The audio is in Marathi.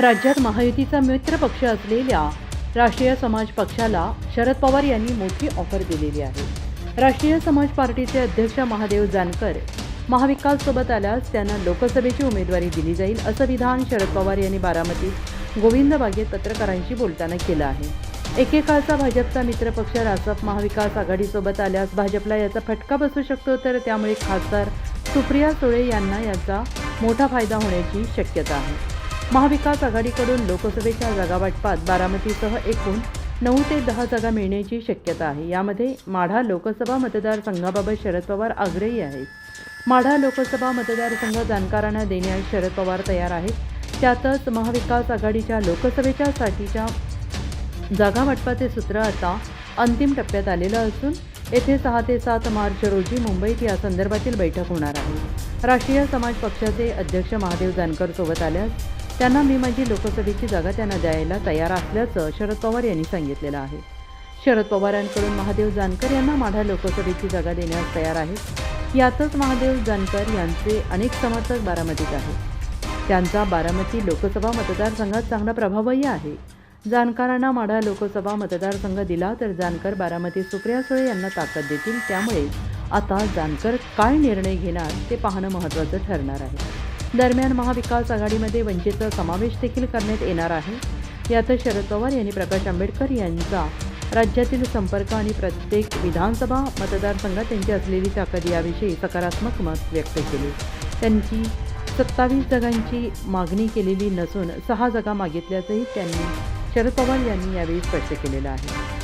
राज्यात महायुतीचा मित्र पक्ष असलेल्या राष्ट्रीय समाज पक्षाला शरद पवार यांनी मोठी ऑफर दिलेली आहे. राष्ट्रीय समाज पार्टीचे अध्यक्ष महादेव जानकर महाविकाससोबत आल्यास त्यांना लोकसभेची उमेदवारी दिली जाईल असं विधान शरद पवार यांनी बारामतीत गोविंद बागेत पत्रकारांशी बोलताना केलं आहे. एकेकाळचा भाजपचा मित्रपक्ष रासप महाविकास आघाडीसोबत आल्यास भाजपला याचा फटका बसू शकतो तर त्यामुळे खासदार सुप्रिया सुळे यांना याचा मोठा फायदा होण्याची शक्यता आहे. महाविकास आघाडीकडून लोकसभेच्या जागावाटपात बारामतीसह एकूण नऊ ते दहा जागा मिळण्याची शक्यता आहे. यामध्ये माढा लोकसभा मतदारसंघाबाबत शरद पवार आग्रही आहेत. माढा लोकसभा मतदारसंघ जाणकारांना देण्यास शरद पवार तयार आहेत. त्यातच महाविकास आघाडीच्या लोकसभेच्या साठीच्या जागावाटपाचे सूत्र आता अंतिम टप्प्यात आलेलं असून येथे सहा ते सात मार्च रोजी मुंबईत या संदर्भातील बैठक होणार आहे. राष्ट्रीय समाज पक्षाचे अध्यक्ष महादेव जानकर सोबत आल्यास त्यांना मी माझी लोकसभेची जागा त्यांना द्यायला तयार असल्याचं शरद पवार यांनी सांगितलेलं आहे. शरद पवारांकडून महादेव जानकर यांना माढा लोकसभेची जागा देण्यास तयार आहे. यातच महादेव जानकर यांचे अनेक समर्थक बारामतीत आहेत. त्यांचा बारामती लोकसभा मतदारसंघात चांगला प्रभावही आहे. जानकरांना माढा लोकसभा मतदारसंघ दिला तर जानकर बारामती सुप्रिया सुळे यांना ताकद देतील. त्यामुळे आता जानकर काय निर्णय घेणार ते पाहणं महत्त्वाचं ठरणार आहे. दरम्यान महाविकास आघाडीमध्ये वंचितचा समावेश देखील करण्यात येणार आहे. यात शरद पवार यांनी प्रकाश आंबेडकर यांचा राज्यातील संपर्क आणि प्रत्येक विधानसभा मतदारसंघात त्यांची असलेली ताकद याविषयी सकारात्मक मत व्यक्त केले. त्यांची सत्तावीस जागांची मागणी केलेली नसून सहा जागा मागितल्याचंही त्यांनी शरद पवार यांनी यावेळी स्पष्ट केलेलं आहे.